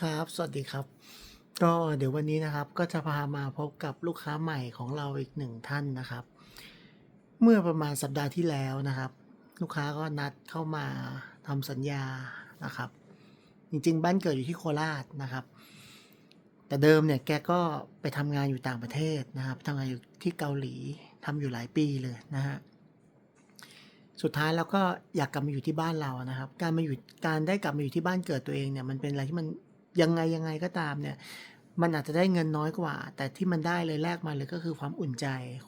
ครับ สวัสดีครับ ก็เดี๋ยววันนี้นะครับก็จะพามาพบกับลูกค้าใหม่ของเราอีกหนึ่งท่านนะครับ เมื่อประมาณสัปดาห์ที่แล้วนะครับ ลูกค้าก็นัดเข้ามาทำสัญญานะครับ จริงๆ บ้านเกิดอยู่ที่โคราชนะครับ แต่เดิมเนี่ยแกก็ไปทำงานอยู่ต่างประเทศนะครับทำงานอยู่ที่เกาหลีทำอยู่หลายปีเลยนะฮะสุดท้ายแล้วก็อยากกลับมาอยู่ที่บ้านเรานะครับ การมาอยู่การได้กลับมาอยู่ที่บ้านเกิดตัวเองเนี่ยมันเป็นอะไรที่มัน ยังไงยังไงก็ตามเนี่ย มันอาจจะได้เงินน้อยกว่า แต่ที่มันได้เลยแลกมาเลยก็คือความอุ่นใจ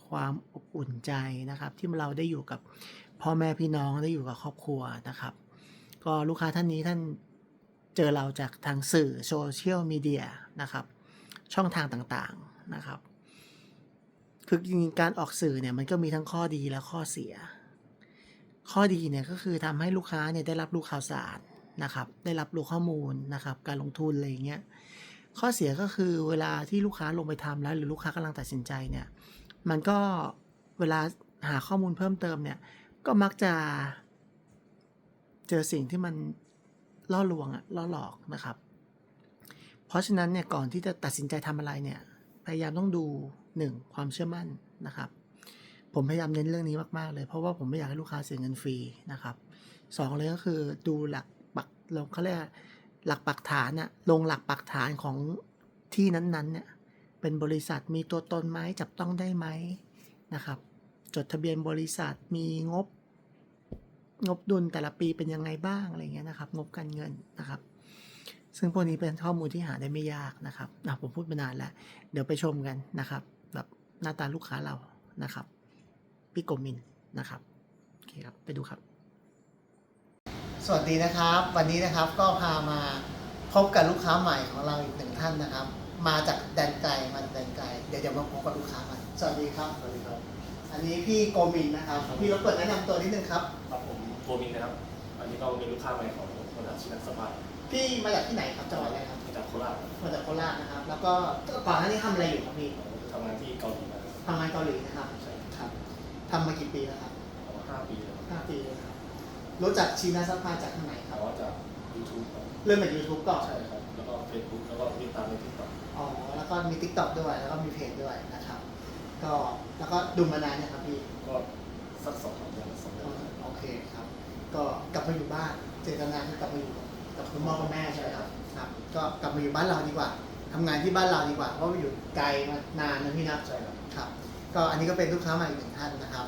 ความอบอุ่นใจนะครับ ที่เราได้อยู่กับพ่อแม่พี่น้องได้อยู่กับครอบครัวนะครับ ก็ลูกค้าท่านนี้ท่านเจอเราจากทางสื่อโซเชียลมีเดียนะครับ ช่องทางต่างๆนะครับ คือจริงๆการออกสื่อเนี่ยมันก็มีทั้งข้อดีและข้อเสีย ข้อดีเนี่ยก็คือทำให้ลูกค้าเนี่ยได้รับรู้ข่าวสาร นะครับ ได้รับรู้ข้อมูลนะครับ การลงทุนอะไรเงี้ย ข้อเสียก็คือเวลาที่ลูกค้าลงไปทำแล้ว หรือลูกค้ากำลังตัดสินใจเนี่ย มันก็เวลาหาข้อมูลเพิ่มเติมเนี่ย ก็มักจะ เจอสิ่งที่มันล่อลวงอะล่อหลอกนะครับ เพราะฉะนั้นเนี่ยก่อนที่จะตัดสินใจทำอะไรเนี่ย พยายามต้องดูหนึ่งความเชื่อมั่นนะครับ ผมพยายามเน้นเรื่องนี้มาก ๆ เลย เพราะว่าผมไม่อยากให้ลูกค้าเสียเงินฟรีนะครับสองเลยก็คือดูหลัก ลงเขาเรียกหลักปักฐานอะลงหลักปักฐานของที่นั้นๆเนี่ยเป็นบริษัทมีตัวตนไหมจับต้องได้ไหมนะครับ จดทะเบียนบริษัทมีงบ งบดุลแต่ละปีเป็นยังไงบ้างอะไรเงี้ยนะครับ งบการเงินนะครับ ซึ่งพวกนี้เป็นข้อมูลที่หาได้ไม่ยากนะครับอะผมพูดมานานแล้ว เดี๋ยวไปชมกันนะครับแบบหน้าตาลูกค้าเรานะครับพี่โกมินนะครับโอเคครับไปดูครับ วัสดีนะครับ วันนี้นะครับก็พามาพบกับลูกค้าใหม่ของเราอีกหนึ่งท่านนะครับ มาจากแดนไกลมาจากแดนไกลเดี๋ยวเดี๋ยวมาพบกับลูกค้ากันสวัสดีครับ สวัสดีครับ อันนี้พี่โกมินนะครับ พี่รบกวนแนะนำตัวนิดนึงครับ ครับผมโกมินนะครับ อันนี้ก็เป็นลูกค้าใหม่ของบริษัทชินักสภาพี่มาจากที่ไหนครับจังหวัดอะไรครับ มาจากโคราชครับมาจากโคราชนะครับ แล้วก็ก่อนหน้านี้ทำอะไรอยู่ครับพี่ทำงานที่เกาหลีมาครับทำงานเกาหลีนะครับ ใช่ครับทำมากี่ปีแล้วครับประมาณห้าปีแล้วครับห้าปีแล้วครับ รู้จักชีนาซัพพลายจากทางไหนคแต่รับว่าจากยูทูบครับเริ่มจาก YouTube ก่อน ใช่ครับ แล้วก็เฟซบุ๊กแล้วก็ติดตามในทิกต็อกอ๋อ แล้วก็มี TikTok ด้วย แล้วก็มีเพจด้วยนะครับ ก็ แล้วก็ดูมานานเนี่ยครับพี่ ก็สักสองสามเดือนสองเดือนครับโอเคครับ ก็กลับมาอยู่บ้าน เจตนาคือกลับมาอยู่กับคุณพ่อคุณแม่ใช่ไหมครับ ครับ ก็กลับมาอยู่บ้านเราดีกว่าทำงานที่บ้านเราดีกว่า เพราะว่าอยู่ไกลมานานนะพี่นะ ใช่ครับ ครับ ก็อันนี้ก็เป็นลูกค้าใหม่อีกหนึ่งท่านนะครับ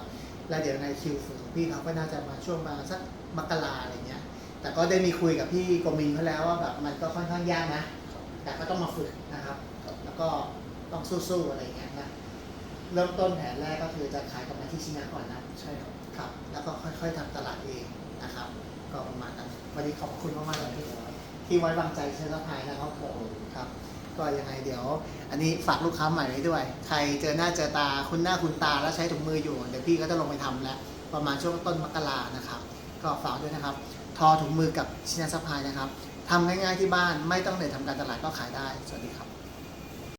แล้วเดี๋ยวในคิวฝึกของพี่เขาก็น่าจะมาช่วงมาสักมกราอะไรเงี้ย แต่ก็ได้มีคุยกับพี่กมินเขาแล้วว่าแบบมันก็ค่อนข้างยากนะครับแต่ก็ต้องมาฝึกนะครับครับ แล้วก็ต้องสู้ๆอะไรเงี้ยนะ เริ่มต้นแผนแรกก็คือจะขายกลับมาที่ชินาก่อนนะ ใช่ครับครับ แล้วก็ค่อยๆทำตลาดเองนะครับ ก็ประมาณนั้น วันนี้ขอบคุณมากๆเลยที่ที่ไว้วางใจเชื้อพายนะครับผมครับ ก็ยังไงเดี๋ยว อันนี้ฝากลูกค้าใหม่ไว้ด้วย ใครเจอหน้าเจอตาคุณหน้าคุณตาแล้วใช้ถุงมืออยู่ เดี๋ยวพี่ก็จะลงไปทำแล้ว ประมาณช่วงต้นมกรานะครับ ก็ฝากด้วยนะครับ ทอถุงมือกับชินาซัพพลายนะครับทำง่ายๆที่บ้านไม่ต้องเหนื่อยทำการตลาดก็ขายได้ สวัสดีครับ